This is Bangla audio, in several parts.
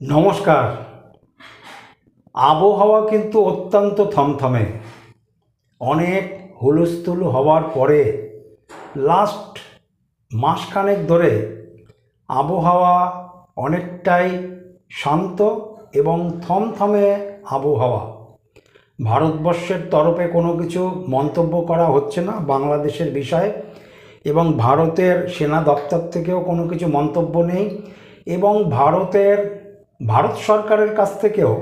নমস্কার। আবহাওয়া কিন্তু অত্যন্ত থমথমে। অনেক হুলস্থুল হওয়ার পরে লাস্ট মাসখানেক ধরে আবহাওয়া অনেকটাই শান্ত এবং থমথমে আবহাওয়া। ভারতবর্ষের তরফে কোনো কিছু মন্তব্য করা হচ্ছে না বাংলাদেশের বিষয়ে এবং ভারতের সেনা দপ্তর থেকেও কোনো কিছু মন্তব্য নেই এবং ভারতের ভারত সরকারের কাছ থেকেও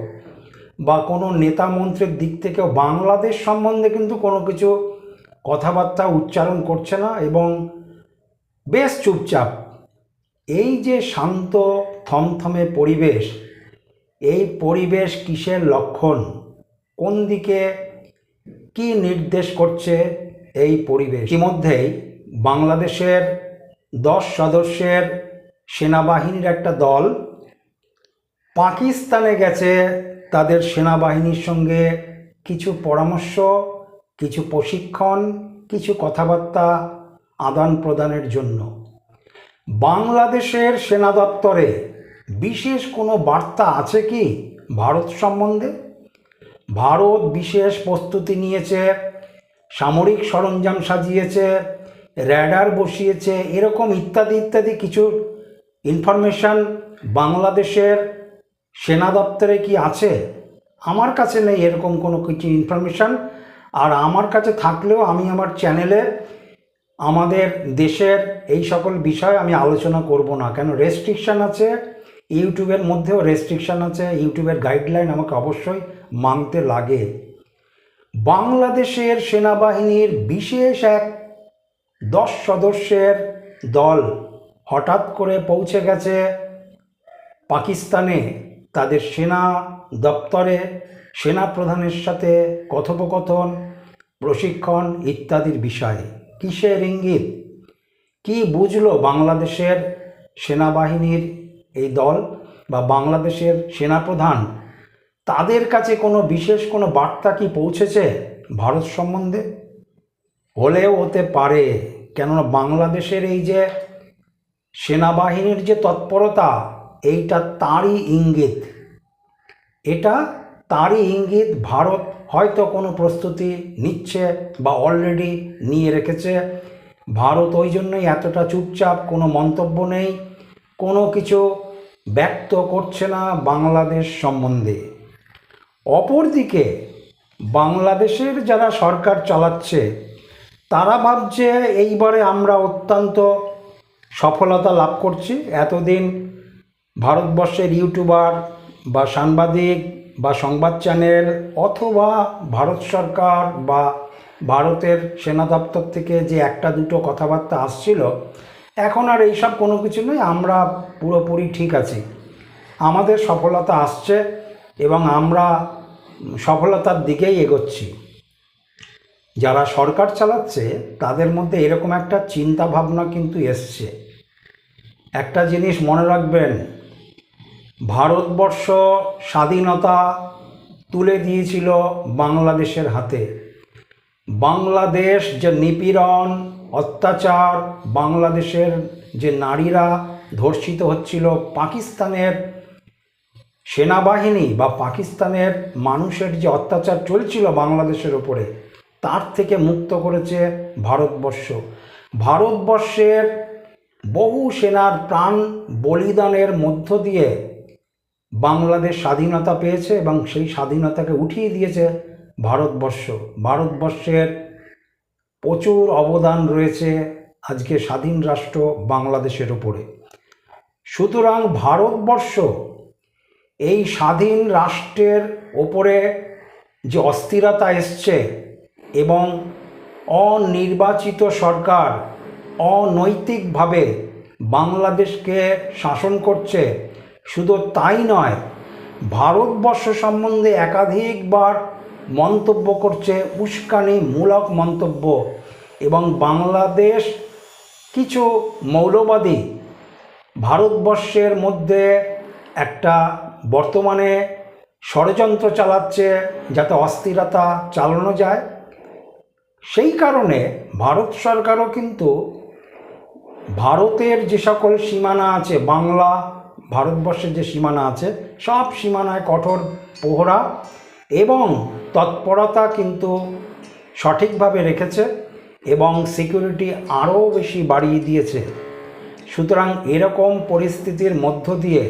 বা কোনো নেতা মন্ত্রীর দিক থেকেও বাংলাদেশ সম্বন্ধে কিন্তু কোনো কিছু কথাবার্তা উচ্চারণ করছে না এবং বেশ চুপচাপ। এই যে শান্ত, থমথমে পরিবেশ, এই পরিবেশ কিসের লক্ষণ? কোন দিকে কি নির্দেশ করছে এই পরিবেশ? ইতিমধ্যেই বাংলাদেশের দশ সদস্যের সেনাবাহিনীর একটা দল পাকিস্তানে গেছে তাদের সেনাবাহিনীর সঙ্গে কিছু পরামর্শ, কিছু প্রশিক্ষণ, কিছু কথাবার্তা আদান প্রদানের জন্য। বাংলাদেশের সেনা দপ্তরে বিশেষ কোনো বার্তা আছে কি ভারত সম্বন্ধে? ভারত বিশেষ প্রস্তুতি নিয়েছে, সামরিক সরঞ্জাম সাজিয়েছে, র্যাডার বসিয়েছে, এরকম ইত্যাদি ইত্যাদি কিছু ইনফরমেশান বাংলাদেশের সেনা দপ্তরে কি আছে? আমার কাছে নেই এরকম কোনো কিছু ইনফরমেশান আর আমার কাছে থাকলেও আমি আমার চ্যানেলে আমাদের দেশের এই সকল বিষয় আমি আলোচনা করব না। কেন? রেস্ট্রিকশান আছে ইউটিউবের মধ্যেও রেস্ট্রিকশান আছে। ইউটিউবের গাইডলাইন আমাকে অবশ্যই মানতে লাগে। বাংলাদেশের সেনাবাহিনীর বিশেষ এক দশ সদস্যের দল হঠাৎ করে পৌঁছে গেছে পাকিস্তানে। তাদের সেনা দপ্তরে, সেনা প্রধানের সাথে কথোপকথন, প্রশিক্ষণ ইত্যাদির বিষয়ে। কিসের ইঙ্গিত? কি বুঝলো বাংলাদেশের সেনাবাহিনীর এই দল বা বাংলাদেশের সেনাপ্রধান? তাদের কাছে কোনো বিশেষ কোনো বার্তা কি পৌঁছেছে ভারত সম্বন্ধে? হলেও হতে পারে, কেননা বাংলাদেশের এই যে সেনাবাহিনীর যে তৎপরতা এইটা তাঁরই ইঙ্গিত। এটা তাঁরই ইঙ্গিত, ভারত হয়তো কোনো প্রস্তুতি নিচ্ছে বা অলরেডি নিয়ে রেখেছে। ভারত ওই জন্যই এতটা চুপচাপ, কোনো মন্তব্য নেই, কোনো কিছু ব্যক্ত করছে না বাংলাদেশ সম্বন্ধে। অপরদিকে, বাংলাদেশের যারা সরকার চালাচ্ছে, তারা ভাবছে এইবারে আমরা অত্যন্ত সফলতা লাভ করছি। এতদিন ভারতবর্ষের ইউটিউবার বা সাংবাদিক বা সংবাদ চ্যানেল অথবা ভারত সরকার বা ভারতের সেনা দপ্তর থেকে যে একটা দুটো কথাবার্তা আসছিল, এখন আর এইসব কোনো কিছু নয়, আমরা পুরোপুরি ঠিক আছি। আমাদের সফলতা আসছে এবং আমরা সফলতার দিকেই এগোচ্ছি। যারা সরকার চালাচ্ছে, তাদের মধ্যে এরকম একটা চিন্তা ভাবনা কিন্তু এসছে। একটা জিনিস মনে রাখবেন ভারতবর্ষ স্বাধীনতা তুলে দিয়েছিল বাংলাদেশের হাতে। বাংলাদেশ যে নিপীড়ন, অত্যাচার, বাংলাদেশের যে নারীরা ধর্ষিত হচ্ছিল, পাকিস্তানের সেনাবাহিনী বা পাকিস্তানের মানুষের যে অত্যাচার চলছিল বাংলাদেশের ওপরে, তার থেকে মুক্ত করেছে ভারতবর্ষ। ভারতবর্ষের বহু সেনার প্রাণ বলিদানের মধ্য দিয়ে বাংলাদেশ স্বাধীনতা পেয়েছে এবং সেই স্বাধীনতাকে উঠিয়ে দিয়েছে ভারতবর্ষ। ভারতবর্ষের প্রচুর অবদান রয়েছে আজকে স্বাধীন রাষ্ট্র বাংলাদেশের ওপরে সুতরাং ভারতবর্ষ এই স্বাধীন রাষ্ট্রের ওপরে যে অস্থিরতা এসছে এবং অনির্বাচিত সরকার অনৈতিকভাবে বাংলাদেশকে শাসন করছে শুধু তাই নয়, ভারতবর্ষ সম্বন্ধে একাধিকবার মন্তব্য করছে উস্কানিমূলক মন্তব্য এবং বাংলাদেশ কিছু মৌলবাদী ভারতবর্ষের মধ্যে একটা বর্তমানে ষড়যন্ত্র চালাচ্ছে যাতে অস্থিরতা চালানো যায়। সেই কারণে ভারত সরকারও কিন্তু ভারতের যে সকল সীমানা আছে, বাংলা, ভারতবর্ষের যে সীমানা আছে, সব সীমানায় কঠোর পোহরা এবং তৎপরতা কিন্তু সঠিকভাবে রেখেছে এবং সিকিউরিটি আরও বেশি বাড়িয়ে দিয়েছে। সুতরাং এরকম পরিস্থিতির মধ্য দিয়ে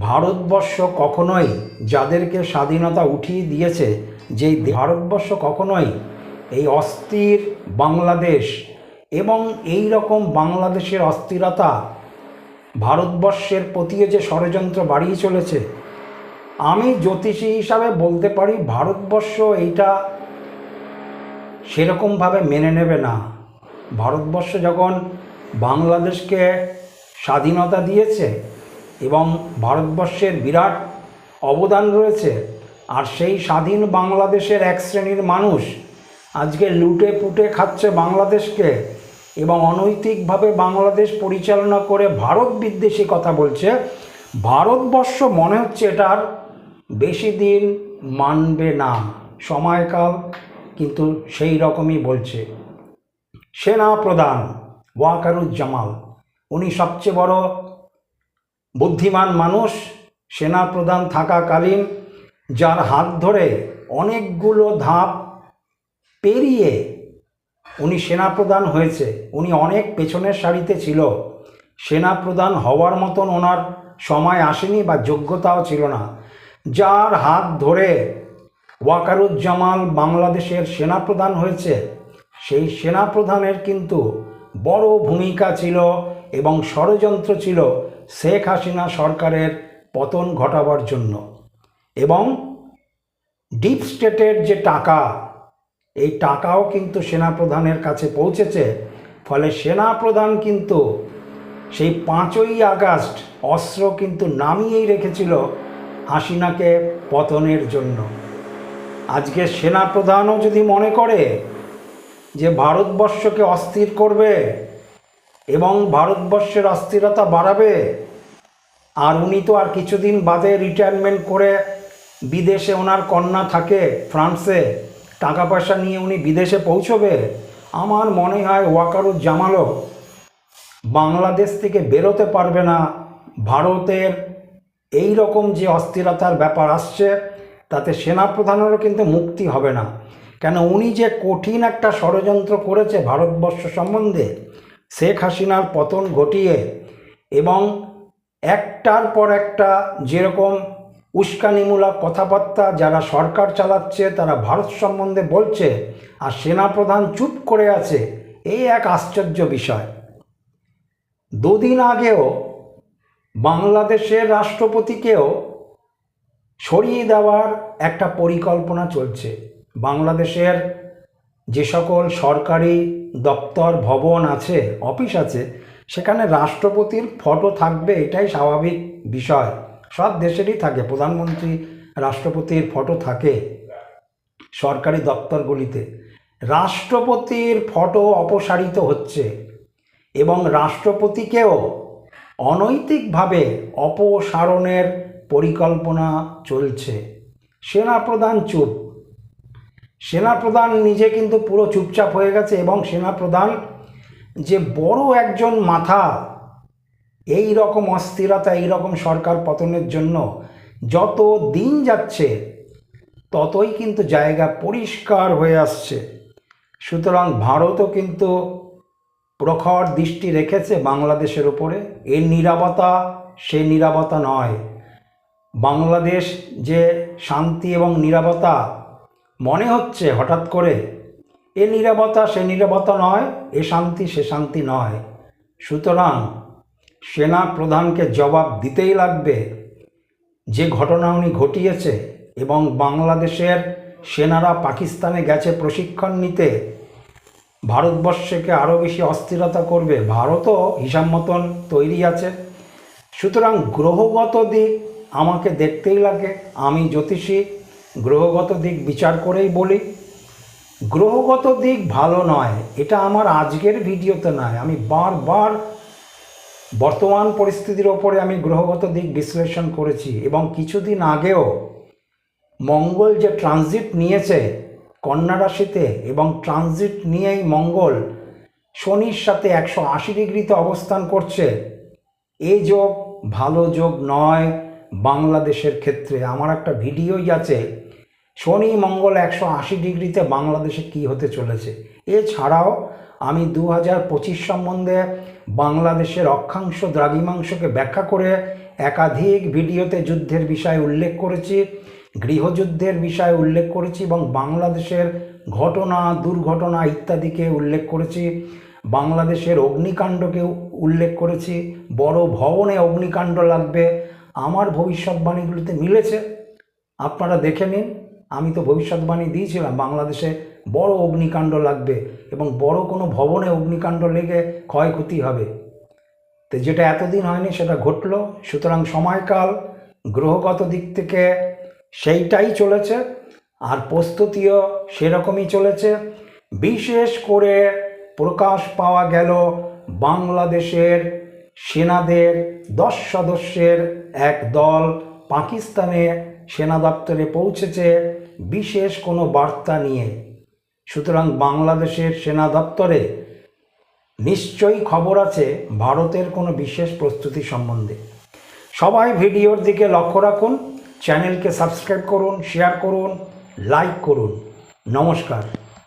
ভারতবর্ষ কখনোই যাদেরকে স্বাধীনতা উঠিয়ে দিয়েছে যে ভারতবর্ষ কখনোই এই অস্থির বাংলাদেশ এবং এই রকম বাংলাদেশের অস্থিরতা ভারতবর্ষের প্রতিও যে ষড়যন্ত্র বাড়িয়ে চলেছে, আমি জ্যোতিষী হিসাবে বলতে পারি ভারতবর্ষ এইটা সেরকমভাবে মেনে নেবে না। ভারতবর্ষ যখন বাংলাদেশকে স্বাধীনতা দিয়েছে এবং ভারতবর্ষের বিরাট অবদান রয়েছে, আর সেই স্বাধীন বাংলাদেশের এক শ্রেণির মানুষ আজকে লুটে পুটে খাচ্ছে বাংলাদেশকে এবং অনৈতিকভাবে বাংলাদেশ পরিচালনা করে ভারত বিদ্বেষী কথা বলছে, ভারতবর্ষ মনে হচ্ছে এটার বেশি দিন মানবে না। সময়কাল কিন্তু সেই রকমই বলছে। সেনা প্রধান ওয়াকারুজ্জামাল উনি সবচেয়ে বড় বুদ্ধিমান মানুষ, সেনা প্রধান থাকাকালীন যার হাত ধরে অনেকগুলো ধাপ পেরিয়ে উনি সেনাপ্রধান হয়েছে, উনি অনেক পেছনের সারিতে ছিল। সেনাপ্রধান হওয়ার মতন ওনার সময় আসেনি বা যোগ্যতাও ছিল না। যার হাত ধরে ওয়াকারুজ্জামাল বাংলাদেশের সেনাপ্রধান হয়েছে, সেই সেনাপ্রধানের কিন্তু বড় ভূমিকা ছিল এবং ষড়যন্ত্র ছিল শেখ হাসিনা সরকারের পতন ঘটাবার জন্য। এবং ডিপ স্টেটের যে টাকা এই টাকাও কিন্তু সেনাপ্রধানের কাছে পৌঁছেছে, ফলে সেনাপ্রধান কিন্তু সেই পাঁচই আগস্ট অস্ত্র কিন্তু নামিয়েই রেখেছিল হাসিনাকে পতনের জন্য। আজকে সেনাপ্রধানও যদি মনে করে যে ভারতবর্ষকে অস্থির করবে এবং ভারতবর্ষের অস্থিরতা বাড়াবে, আর উনি তো আর কিছুদিন বাদে রিটায়ারমেন্ট করে বিদেশে ওনার কন্যা থাকে ফ্রান্সে টাকা পয়সা নিয়ে উনি বিদেশে পৌঁছবে? আমার মনে হয় ওয়াকারুজ্জামালও বাংলাদেশ থেকে বেরোতে পারবে না। ভারতের এই রকম যে অস্থিরতার ব্যাপার আসছে, তাতে সেনাপ্রধানেরও কিন্তু মুক্তি হবে না। কেন উনি যে কঠিন একটা ষড়যন্ত্র করেছে ভারতবর্ষ সম্বন্ধে, শেখ হাসিনার পতন ঘটিয়ে এবং একটার পর একটা যেরকম উস্কানিমূলক কথাবার্তা যারা সরকার চালাচ্ছে, তারা ভারত সম্বন্ধে বলছে আর সেনাপ্রধান চুপ করে আছে এই এক আশ্চর্য বিষয়। দুদিন আগেও বাংলাদেশের রাষ্ট্রপতিকেও সরিয়ে দেওয়ার একটা পরিকল্পনা চলছে। বাংলাদেশের যে সকল সরকারি দপ্তর, ভবন আছে, অফিস আছে, সেখানে রাষ্ট্রপতির ফটো থাকবে, এটাই স্বাভাবিক বিষয়। সব দেশেরই থাকে, প্রধানমন্ত্রী, রাষ্ট্রপতির ফটো থাকে সরকারি দপ্তরগুলিতে। রাষ্ট্রপতির ফটো অপসারিত হচ্ছে এবং রাষ্ট্রপতিকেও অনৈতিকভাবে অপসারণের পরিকল্পনা চলছে। সেনাপ্রধান চুপ। সেনাপ্রধান নিজে কিন্তু পুরো চুপচাপ হয়ে গেছে এবং সেনাপ্রধান যে বড় একজন মাথা এই রকম অস্থিরতা, এই রকম সরকার পতনের জন্য যত দিন যাচ্ছে, ততই কিন্তু জায়গা পরিষ্কার হয়ে আসছে। সুতরাং ভারতও কিন্তু প্রখর দৃষ্টি রেখেছে বাংলাদেশের ওপরে এর নিরাপত্তা সে নিরাপত্তা নয়। বাংলাদেশ যে শান্তি এবং নিরাপত্তা মনে হচ্ছে হঠাৎ করে, এ নিরাপত্তা সে নিরাপত্তা নয়, এ শান্তি সে শান্তি নয়। সুতরাং সেনা প্রধানকে জবাব দিতেই লাগবে। যে ঘটনা উনি ঘটিয়েছে এবং বাংলাদেশের সেনারা পাকিস্তানে গেছে প্রশিক্ষণ নিতে, ভারতবর্ষকে আরও বেশি অস্থিরতা করবে। ভারতও হিসাব মতন তৈরি আছে। সুতরাং গ্রহগত দিক আমাকে দেখতেই লাগে। আমি জ্যোতিষী, গ্রহগত দিক বিচার করেই বলি। গ্রহগত দিক ভালো নয়, এটা আমার আজকের ভিডিওতে নয়। আমি বারবার বর্তমান পরিস্থিতির ওপরে আমি গ্রহগত দিক বিশ্লেষণ করেছি এবং কিছুদিন আগেও মঙ্গল যে ট্রানজিট নিয়েছে কন্যা রাশিতে এবং ট্রানজিট নিয়েই মঙ্গল শনির সাথে একশো আশি ডিগ্রিতে অবস্থান করছে এই যোগ ভালো যোগ নয় বাংলাদেশের ক্ষেত্রে। আমার একটা ভিডিওই আছে, শনি মঙ্গল একশো আশি ডিগ্রিতে বাংলাদেশে কি হতে চলেছে। এছাড়াও আমি দু হাজার পঁচিশ সম্বন্ধে বাংলাদেশের অক্ষাংশ দ্রাঘিমাংশকে ব্যাখ্যা করে একাধিক ভিডিওতে যুদ্ধের বিষয় উল্লেখ করেছি, গৃহযুদ্ধের বিষয়ে উল্লেখ করেছি এবং বাংলাদেশের ঘটনা, দুর্ঘটনা ইত্যাদিকে উল্লেখ করেছি, বাংলাদেশের অগ্নিকাণ্ডকে উল্লেখ করেছি, বড় ভবনে অগ্নিকাণ্ড লাগবে, আমার ভবিষ্যৎবাণীগুলিতে মিলেছে। আপনারা দেখে নিন, আমি তো ভবিষ্যৎবাণী দিয়েছিলাম, বাংলাদেশে বড় অগ্নিকাণ্ড লাগবে এবং বড় কোনো ভবনে অগ্নিকাণ্ড লেগে ক্ষয়ক্ষতি হবে। তো যেটা এতদিন হয়নি সেটা ঘটলো। সুতরাং সময়কাল গ্রহগত দিক থেকে সেইটাই চলেছে, আর প্রস্তুতিও সেরকমই চলেছে। বিশেষ করে প্রকাশ পাওয়া গেল বাংলাদেশের সেনাদের দশ সদস্যের এক দল। পাকিস্তানে সেনা দপ্তরে পৌঁছেছে বিশেষ কোনো বার্তা নিয়ে। সুতরাং বাংলাদেশের সেনা দপ্তরে নিশ্চয়ই খবর আছে ভারতের কোনো বিশেষ প্রস্তুতি সম্বন্ধে। সবাই ভিডিওর দিকে লক্ষ্য রাখুন, চ্যানেলকে সাবস্ক্রাইব করুন, শেয়ার করুন, লাইক করুন। নমস্কার।